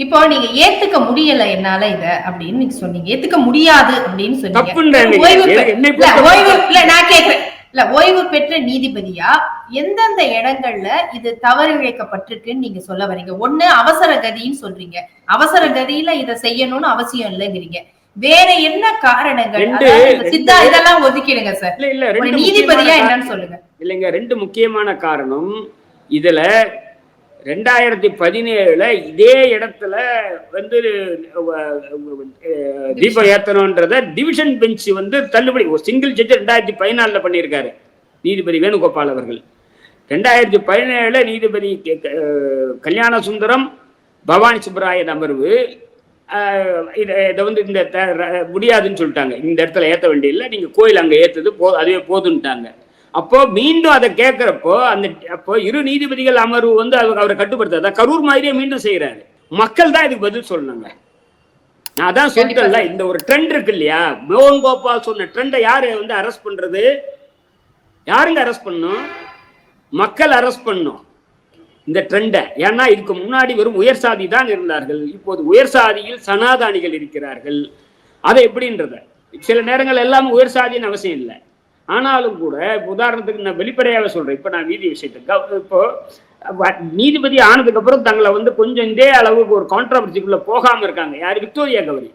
இப்போ நீங்க ஏத்துக்க முடியல என்னால இத அப்படின்னு நீங்க சொன்னீங்க. ஏத்துக்க முடியாது அப்படின்னு சொன்னீங்க. ஓய்வு இல்ல, நான் கேக்குறேன். இல்ல ஓய்வு பெற்ற நீதிபதியா எந்தெந்த இடங்கள்ல இது தவறு இழைக்கப்பட்டிருக்குன்னு நீங்க சொல்ல வரீங்க? ஒண்ணு அவசர கதின்னு சொல்றீங்க. அவசர கதியில இத செய்யணும்னு அவசியம் இல்லைங்கிறீங்க. வேற என்ன காரணங்கள்? சித்தா இதெல்லாம் ஒதுக்கிடுங்க சார் நீதிபதியா என்னன்னு சொல்லுங்க. இல்லைங்க ரெண்டு முக்கியமான காரணம் இதுல ரெண்டாயிரத்தி பதினேழுல இதே இடத்துல வந்து தீபம் ஏத்தணும்ன்றத டிவிஷன் பெஞ்ச் வந்து தள்ளுபடி ஒரு சிங்கிள் ஜட்ஜ் ரெண்டாயிரத்தி பதினாலில் பண்ணியிருக்காரு நீதிபதி வேணுகோபால் அவர்கள். ரெண்டாயிரத்தி பதினேழுல நீதிபதி கல்யாண சுந்தரம் பவானி சுப்பராயன் அமர்வு இதை இதை வந்து இந்த முடியாதுன்னு சொல்லிட்டாங்க. இந்த இடத்துல ஏற்ற வேண்டியதில்லை நீங்கள் கோயில் அங்கே ஏற்றது போ அதுவே போதுன்ட்டாங்க. அப்போ மீண்டும் அதை கேட்கிறப்போ அந்த அப்போ இரு நீதிபதிகள் அமர்வு வந்து அவர் அவரை கட்டுப்படுத்தாத கரூர் மாதிரியே மீண்டும் செய்யறாரு மக்கள் தான் இதுக்கு பதில் சொல்லணுங்க. நான் அதான் சொல்லிட்டேன்ல இந்த ஒரு ட்ரெண்ட் இருக்கு இல்லையா? மோகன் கோபால் சொன்ன ட்ரெண்டை யாரு வந்து அரெஸ்ட் பண்றது? யாருங்க அரெஸ்ட் பண்ணும்? மக்கள் அரெஸ்ட் பண்ணும். இந்த ட்ரெண்டை ஏன்னா இதுக்கு முன்னாடி வெறும் உயர் சாதி தான் இருந்தார்கள். இப்போது உயர் சாதியில் சனாதானிகள் இருக்கிறார்கள். அதை எப்படின்றத? சில நேரங்கள் எல்லாமே உயர் சாதின்னு அவசியம் இல்லை. ஆனாலும் கூட உதாரணத்துக்கு நான் வெளிப்படையாக சொல்றேன். இப்போ நான் நீதி விஷயத்துக்கு இப்போ நீதிபதி ஆனதுக்கு அப்புறம் தங்களை வந்து கொஞ்சம் இதே அளவுக்கு ஒரு கான்ட்ரவர்சிக்குள்ள போகாம இருக்காங்க. யார்? விக்டோரியா கவரி